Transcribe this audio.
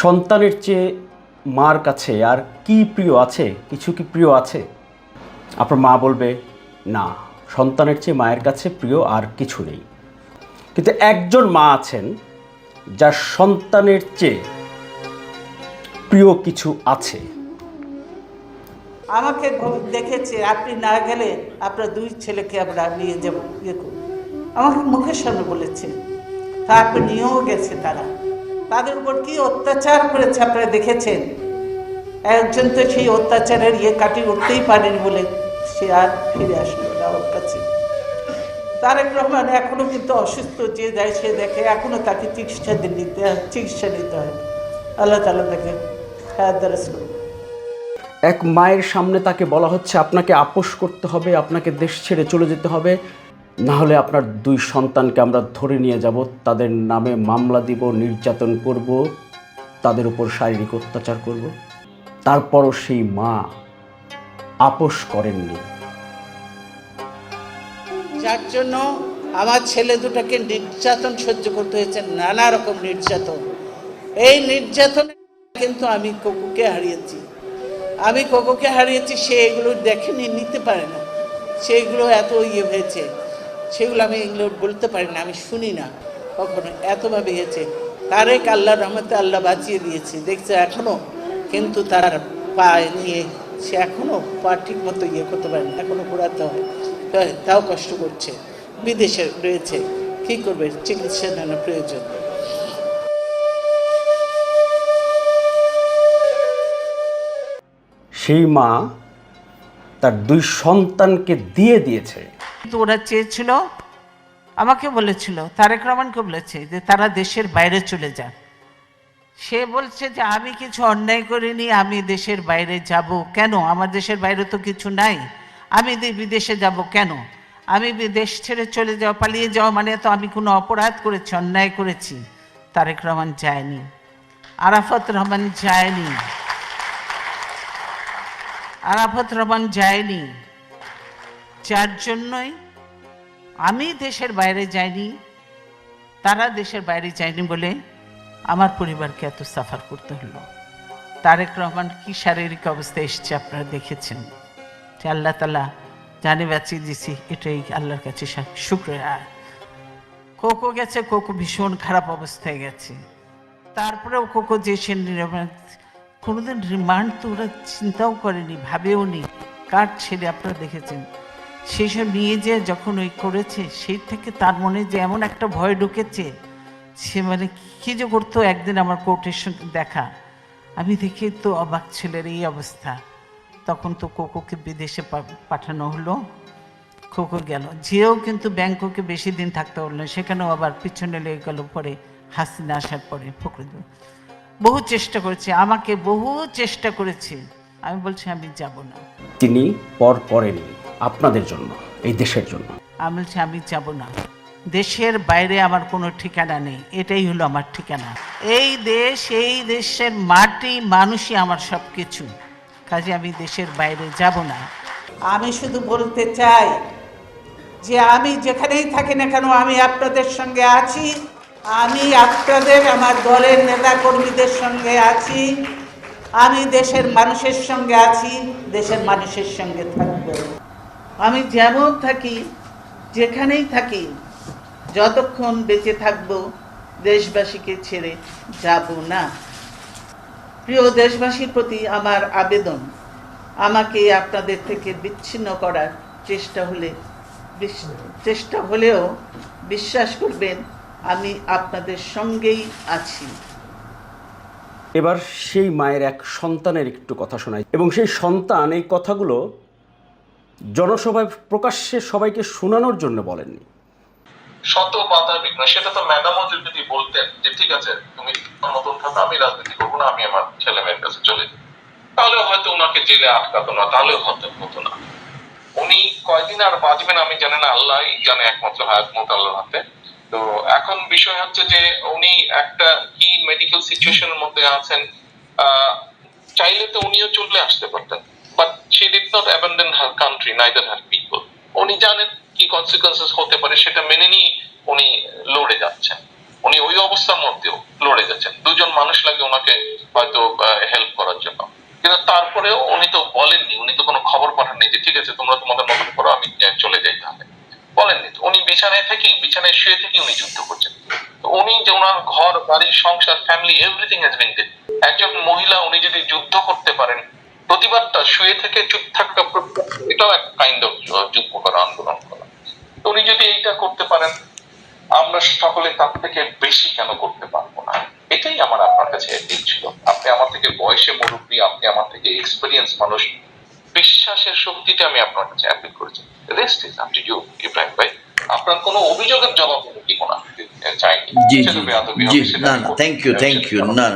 সন্তানের চেয়ে মার কাছে আর কি প্রিয় আছে? কিছু কি প্রিয় আছে? আপনার মা বলবে, না, সন্তানের চেয়ে মায়ের কাছে প্রিয় আর কিছু নেই। কিন্তু একজন মা আছেন যার সন্তানের চেয়ে প্রিয় কিছু আছে। আমাকে দেখেছে, আপনি না গেলে আপনার দুই ছেলেকে আমরা নিয়ে যাব ইয়ে। আমাকে মুখের সামনে বলেছে, তা আপনি নিয়েও গেছে তারা। তাদের উপর কি অত্যাচার করেছে আপনারা দেখেছেন? একজন তো সেই অত্যাচারের ইয়ে কাটিয়ে উঠতেই পারেনি বলে সে আর ফিরে আসলো না ওর কাছে। তারেক রহমান এখনও কিন্তু অসুস্থ, যে যায় সে দেখে, এখনও তাকে চিকিৎসা নিতে চিকিৎসা নিতে হয় আল্লাহ তালা হ্যাঁ এক মায়ের সামনে তাকে বলা হচ্ছে, আপনাকে আপোষ করতে হবে, আপনাকে দেশ ছেড়ে চলে যেতে হবে। না হলে আপনার দুই সন্তানকে আমরা ধরে নিয়ে যাব, তাদের নামে মামলা দিব, নির্যাতন করব, তাদের উপর শারীরিক অত্যাচার করব। তারপরও সেই মা আপোষ করেননি। যার জন্য আমার ছেলে দুটোকে নির্যাতন সহ্য করতে হয়েছে, নানা রকম নির্যাতন। এই নির্যাতনে কিন্তু আমি কোকুকে হারিয়েছি। আমি কোকুকে হারিয়েছি, সে এগুলো দেখেনি, নিতে পারে না। সেগুলো এত ইয়ে হয়েছে। সেগুলো আমি এগুলো বলতে পারি না, আমি শুনি না। কখনো এতভাবে হয়েছে তারেক আল্লাহ রহমতে আল্লাহ বাঁচিয়ে দিয়েছে, দেখছে এখনও। কিন্তু তার পা নিয়ে সে এখনও পা ঠিক মতো ইয়ে করতে পারে না, এখনও ঘোরাতে হয় তাও কষ্ট করছে। বিদেশে রয়েছে, কী করবে? চিকিৎসা নেওয়ার প্রয়োজন। সেই মা তার দুই সন্তানকে দিয়ে দিয়েছে। কিন্তু ওরা চেয়েছিল, আমাকে বলেছিল, তারেক রহমানকে বলেছে যে তারা দেশের বাইরে চলে যান। সে বলছে যে, আমি কিছু অন্যায় করিনি, আমি দেশের বাইরে যাব কেন? আমার দেশের বাইরে তো কিছু নাই। আমি বিদেশে যাব কেন? আমি বিদেশ ছেড়ে চলে যাওয়া, পালিয়ে যাওয়া মানে তো আমি কোনো অপরাধ করেছি, অন্যায় করেছি। তারেক রহমান যায়নি। আরাফত রহমান যায়নি। আরাফত রহমান যায়নি। যার জন্যই আমি দেশের বাইরে যাইনি, তারা দেশের বাইরে যায়নি বলে আমার পরিবারকে এত সাফার করতে হলো। তারেক রহমান কি শারীরিক অবস্থায় এসছে আপনারা দেখেছেন? যে আল্লাহ তালা জানে বাঁচিয়ে দিছি এটাই আল্লাহর কাছে শুক্রিয়া কোকো গেছে, কোকো ভীষণ খারাপ অবস্থায় গেছে। তারপরেও কোকো যে কোনোদিন রিমান্ড তো ওরা চিন্তাও করেনি, ভাবেও নি কার ছেলে আপনারা দেখেছেন? সেই সব নিয়ে যে যখন ওই করেছে সেই থেকে তার মনে যে এমন একটা ভয় ঢুকেছে, সে মানে কী যে করতো একদিন আমার কোর্টের সঙ্গে দেখা। আমি দেখে তো অবাক ছেলের এই অবস্থা। তখন তো কোকোকে বিদেশে পাঠানো হলো। খোকো গেল। যেও কিন্তু ব্যাংককে বেশি দিন থাকতে না। সেখানেও আবার পিছনে লেগে গেল পরে হাসিনা আসার পরে ফখরুদ্দিন বহু চেষ্টা করেছে। আমাকে বহু চেষ্টা করেছে। আমি বলছি, আমি যাব না। তিনি পর করেননি আপনাদের জন্য এই দেশের জন্য। আমি বলছি আমি যাব না। দেশের বাইরে আমার কোনো ঠিকানা নেই। এটাই হলো আমার ঠিকানা। এই দেশ এই দেশের মাটি মানুষই আমার সব কিছু কাজে আমি দেশের বাইরে যাব না। আমি শুধু বলতে চাই যে আমি যেখানেই থাকি না কেন আমি আপনাদের সঙ্গে আছি। আমি আপনাদের আমার দলের নেতা কর্মীদের সঙ্গে আছি। আমি দেশের মানুষের সঙ্গে আছি। দেশের মানুষের সঙ্গে থাকব। আমি যেমন থাকি, যেখানেই থাকি, যতক্ষণ বেঁচে থাকব, দেশবাসীকে ছেড়ে যাব না। প্রিয় দেশবাসীর প্রতি আমার আবেদন, আমাকে আপনাদের থেকে বিচ্ছিন্ন করার চেষ্টা হলে চেষ্টা হলেও বিশ্বাস করবেন, আমি আপনাদের সঙ্গেই আছি। এবার সেই মায়ের এক সন্তানের একটু কথা শোনাই। এবং সেই সন্তান এই কথাগুলো জনসভায় প্রকাশ্যে সবাইকে শোনানোর জন্য বলেননি। শত পাতা বিঘ্ন, সেটা তো ম্যাডামও যদি বলতেন যে, ঠিক আছে, তুমি থাকো, আমি রাজনীতি করব না, আমি আমার ছেলে মেয়ের কাছে চলে যাই। তাহলে হয়তো ওনাকে জেলে আটকাতো না তাহলে হয়তো হতো না। উনি কয়দিন আর বাঁচবেন আমি জানি না আল্লাহ জানে একমাত্র হায়াত মত হাতে। তো এখন বিষয় হচ্ছে যে, উনি একটা কি মেডিকেল সিচুয়েশনের মধ্যে আছেন চাইলে তো উনিও চলে আসতে পারতেন। But she did not abandon her country neither her people উনি জানেন কি কনসিকুয়েন্সেস হতে পারে, সেটা মেনে নিয়ে উনি লড়ে যাচ্ছেন। উনি ওই অবস্থার মধ্যেও লড়ে যাচ্ছেন। দুজন মানুষ লাগে ওনাকে হয়তো হেল্প করার জন্য। কিন্তু তারপরেও উনি তো বলেননি, উনি তো কোনো খবর পাঠাননি যে, ঠিক আছে, তোমরা তোমাদের মতন করো, আমি চলে যাই তাহলে। বলেননি। উনি বিছানায় থেকেই, বিছানায় শুয়ে থেকেই উনি যুদ্ধ করছেন। উনি যে ওনার ঘর, বাড়ি, সংসার ফ্যামিলি এভরিথিং হ্যাজ বিন একজন মহিলা, উনি যদি যুদ্ধ করতে পারেন প্রতিবাদটা শুয়ে থেকে চুপ থাকা এটাও এক কাইন্ড অফ যুদ্ধ করা আন্দোলন করা। তো উনি যদি এইটা করতে পারেন আমরা সকলে তার থেকে বেশি কেন করতে পারব না? এটাই আমার আপনার কাছে ছিল। আপনি আমার থেকে বয়সে মুরব্বী আপনি আমার থেকে এক্সপিরিয়েন্স মানুষ বিশ্বাসের শক্তিটা আমি আপনার কাছে অ্যাপিল করেছি। Rest is up to you Ibrahim ভাই। আপনার কোনো অভিযোগের জবাব দিব না। চাইনি জি না থ্যাংক ইউ থ্যাংক ইউ না।